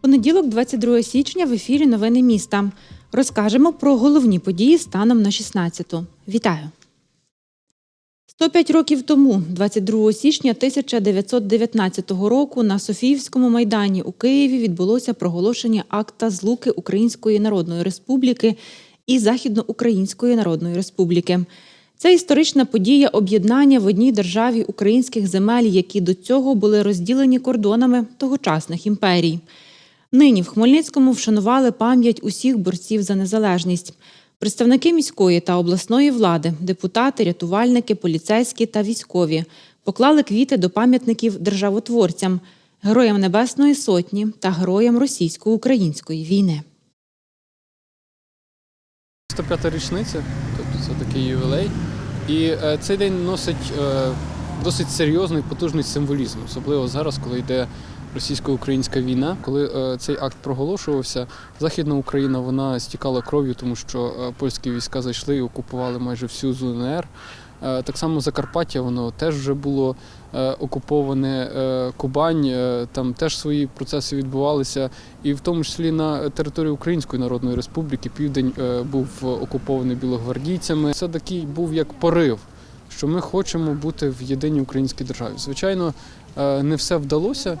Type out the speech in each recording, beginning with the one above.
Понеділок, 22 січня, в ефірі Новини міста. Розкажемо про головні події станом на 16-ту. Вітаю! 105 років тому, 22 січня 1919 року, на Софіївському майдані у Києві відбулося проголошення акта злуки Української Народної Республіки і Західноукраїнської Народної Республіки. Це історична подія об'єднання в одній державі українських земель, які до цього були розділені кордонами тогочасних імперій. Нині в Хмельницькому вшанували пам'ять усіх борців за незалежність. Представники міської та обласної влади, депутати, рятувальники, поліцейські та військові поклали квіти до пам'ятників державотворцям, героям Небесної Сотні та героям російсько-української війни. 105-та річниця, тобто це такий ювілей. І е, цей день носить е, досить серйозний потужний символізм, особливо зараз, коли йде російсько-українська війна. Коли е, цей акт проголошувався, Західна Україна вона стікала кров'ю, тому що е, польські війська зайшли і окупували майже всю ЗУНР. Е, Так само Закарпаття, воно теж вже було окуповане, Кубань, там теж свої процеси відбувалися. І в тому числі на території Української Народної Республіки південь був окупований білогвардійцями. Це такий був як порив, що ми хочемо бути в єдиній українській державі. Звичайно, не все вдалося.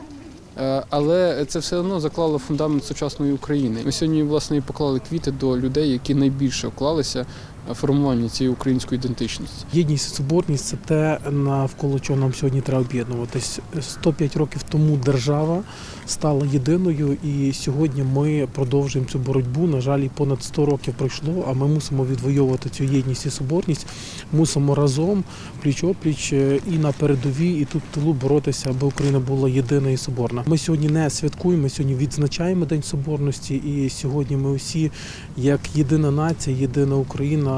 Е, Але це все одно заклало фундамент сучасної України. Ми сьогодні власне і поклали квіти до людей, які найбільше вклалися формування цієї української ідентичності. Єдність і соборність це те, навколо чого нам сьогодні треба об'єднуватись. 105 років тому держава стала єдиною, і сьогодні ми продовжуємо цю боротьбу. На жаль, і понад 100 років пройшло, а ми мусимо відвоювати цю єдність і соборність. Мусимо разом пліч опліч е, і на передовій, і тут в тилу боротися, аби Україна була єдина і соборна. Ми сьогодні не святкуємо, сьогодні відзначаємо День Соборності, і сьогодні ми усі, як єдина нація, єдина Україна,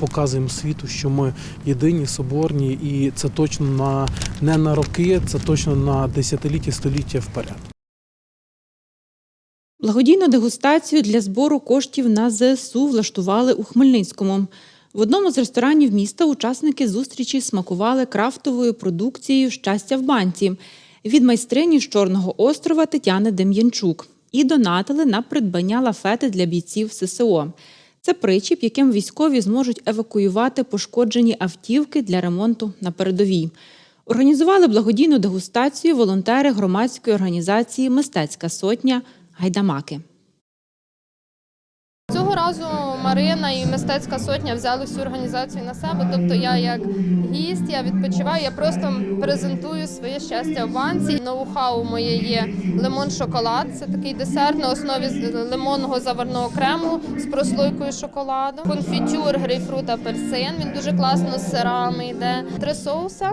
показуємо світу, що ми єдині, соборні, і це точно на не на роки, це точно на десятиліття, століття вперед. Благодійну дегустацію для збору коштів на ЗСУ влаштували у Хмельницькому. В одному з ресторанів міста учасники зустрічі смакували крафтовою продукцією Щастя в банці від майстрині з Чорного острова Тетяни Дем'янчук і донатили на придбання лафети для бійців ССО. Це причіп, яким військові зможуть евакуювати пошкоджені автівки для ремонту на передовій. Організували благодійну дегустацію волонтери громадської організації Мистецька сотня Гайдамаки. Цього разу Марина і мистецька сотня взяли всю організацію на себе. Тобто я як гість, я відпочиваю, я просто презентую своє щастя в банці. Ноу-хау моє є лимон шоколад. Це такий десерт на основі лимонного заварного крему з прослойкою шоколаду. Конфітюр, грейпфрут, апельсин. Він дуже класно з сирами йде. Три соуса.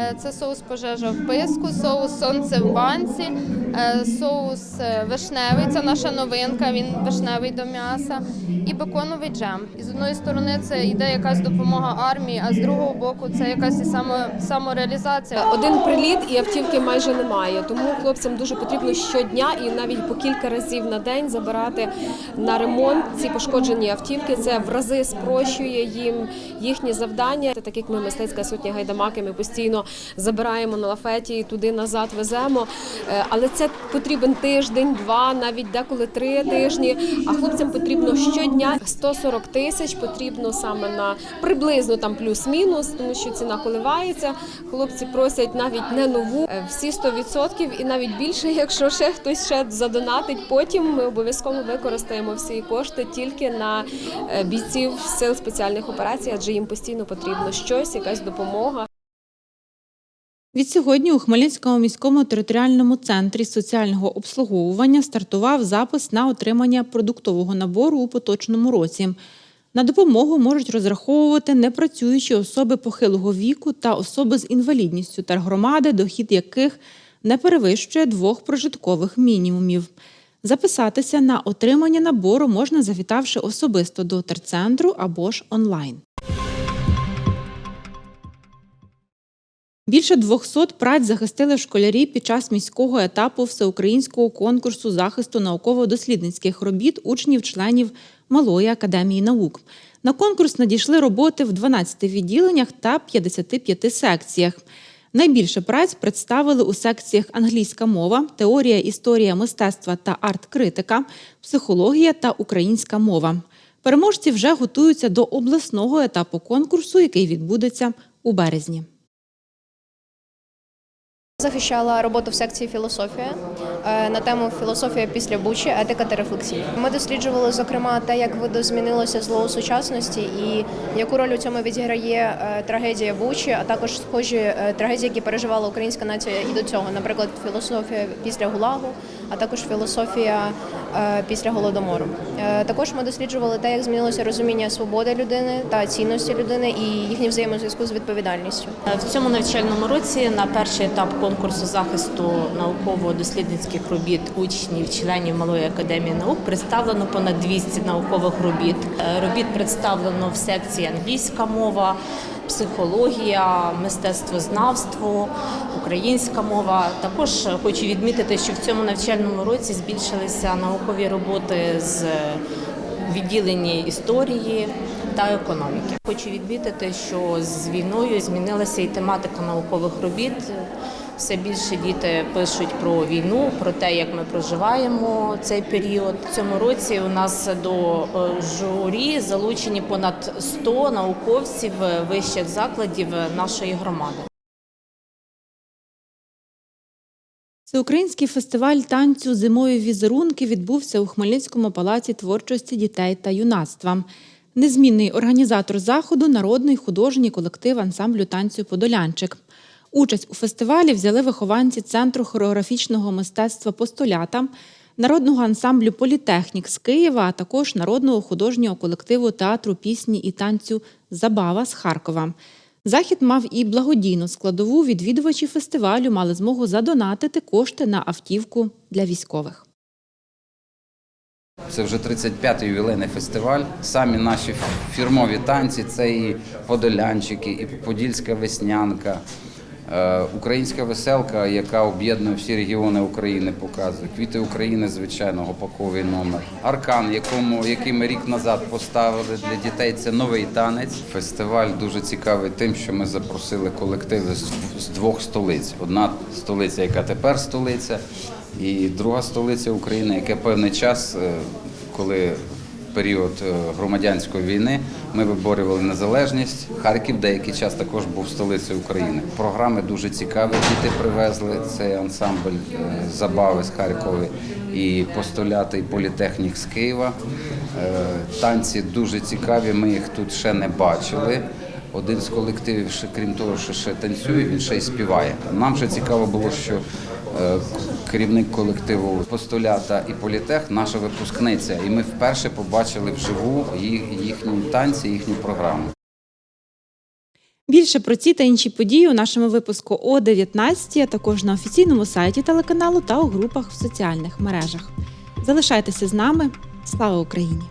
Е, Це соус пожежа в писку, соус сонце в банці, е, соус е, вишневий. Це наша новинка. Він вишневий до м'яса. І беконовий джем. І з одної сторони це йде якась допомога армії, а з другого боку це якась і само, самореалізація. Один приліт і автівки майже немає. Тому хлопцям дуже потрібно щодня і навіть по кілька разів на день забирати на ремонт ці пошкоджені автівки. Це в рази спрощує їм їхні завдання. Так як ми мистецька сотня гайдамаки, ми постійно забираємо на лафеті і туди назад веземо. Е, Але це потрібен тиждень, два, навіть деколи три тижні. А хлопцям потрібно щодня 140 тисяч. Потрібно саме на приблизно там плюс-мінус, тому що ціна коливається. Хлопці просять навіть не нову, е, всі 100% і навіть більше, якщо ще хтось ще задонатить. Потім ми обов'язково використаємо всі кошти тільки на е, бійців сил спеціальних операцій, адже їм постійно потрібно щось, якась допомога. Відсьогодні у Хмельницькому міському територіальному центрі соціального обслуговування стартував запис на отримання продуктового набору у поточному році. На допомогу можуть розраховувати непрацюючі особи похилого віку та особи з інвалідністю тергромади, дохід яких не перевищує двох прожиткових мінімумів. Записатися на отримання набору можна завітавши особисто до терцентру або ж онлайн. Більше 200 праць захистили школярі під час міського етапу всеукраїнського конкурсу захисту науково-дослідницьких робіт учнів-членів Малої академії наук. На конкурс надійшли роботи в 12 відділеннях та 55 секціях. Найбільше праць представили у секціях англійська мова, теорія, історія мистецтва та арт-критика, психологія та українська мова. Переможці вже готуються до обласного етапу конкурсу, який відбудеться у березні. Захищала роботу в секції філософія е, на тему філософія після Бучі, етика та рефлексія. Ми досліджували зокрема те, як видозмінилося зло у сучасності, і яку роль у цьому відіграє е, трагедія Бучі, а також схожі е, трагедії, які переживала українська нація і до цього. Наприклад, філософія після Гулагу, а також філософія після голодомору. Також ми досліджували те, як змінилося розуміння свободи людини та цінності людини і їхній взаємозв'язку з відповідальністю. В цьому навчальному році на перший етап конкурсу захисту науково-дослідницьких робіт учнів, членів Малої академії наук представлено понад 200 наукових робіт. Е, Робіт представлено в секції англійська мова, психологія, мистецтвознавство, українська мова. Також хочу відмітити, що в цьому навчальному році збільшилися наукові роботи з відділенні історії та економіки. Хочу відмітити, що з війною змінилася і тематика наукових робіт. Все більше діти пишуть про війну, про те, як ми проживаємо цей період. В цьому році у нас до е, журі залучені понад 100 науковців вищих закладів нашої громади. Всеукраїнський фестиваль танцю Зимові візерунки відбувся у Хмельницькому палаці творчості дітей та юнацтва. Незмінний організатор заходу народний художній колектив ансамблю танцю Подолянчик. Участь у фестивалі взяли вихованці Центру хореографічного мистецтва Постолята, народного ансамблю Політехнік з Києва, а також народного художнього колективу театру пісні і танцю Забава з Харкова. Захід мав і благодійну складову. Відвідувачі фестивалю мали змогу задонатити кошти на автівку для військових. Це вже 35-й ювілейний фестиваль. Самі наші фірмові танці це і подолянчики, і подільська веснянка, українська веселка, яка об'єднує всі регіони України, показує. Квіти України, звичайно, гопаковий номер. Аркан, якому який ми рік назад поставили для дітей. Це новий танець. Фестиваль дуже цікавий тим, що ми запросили колективи з, з двох столиць. Одна столиця, яка тепер столиця, і друга столиця України, яка певний час, е, коли період е, громадянської війни ми виборювали незалежність. Харків деякий час також був столицею України. Програми дуже цікаві. Діти привезли цей ансамбль е, забави з Харкова і постоляти і політехнік з Києва. Е, Танці дуже цікаві. Ми їх тут ще не бачили. Один з колективів, ще, крім того, що ще танцює, він ще й співає. Нам же цікаво було, що керівник колективу Постулята і Політех наша випускниця, і ми вперше побачили вживу їх, їхні танці, їхню програму. Більше про ці та інші події у нашому випуску о 19, а також на офіційному сайті телеканалу та у групах в соціальних мережах. Залишайтеся з нами. Слава Україні!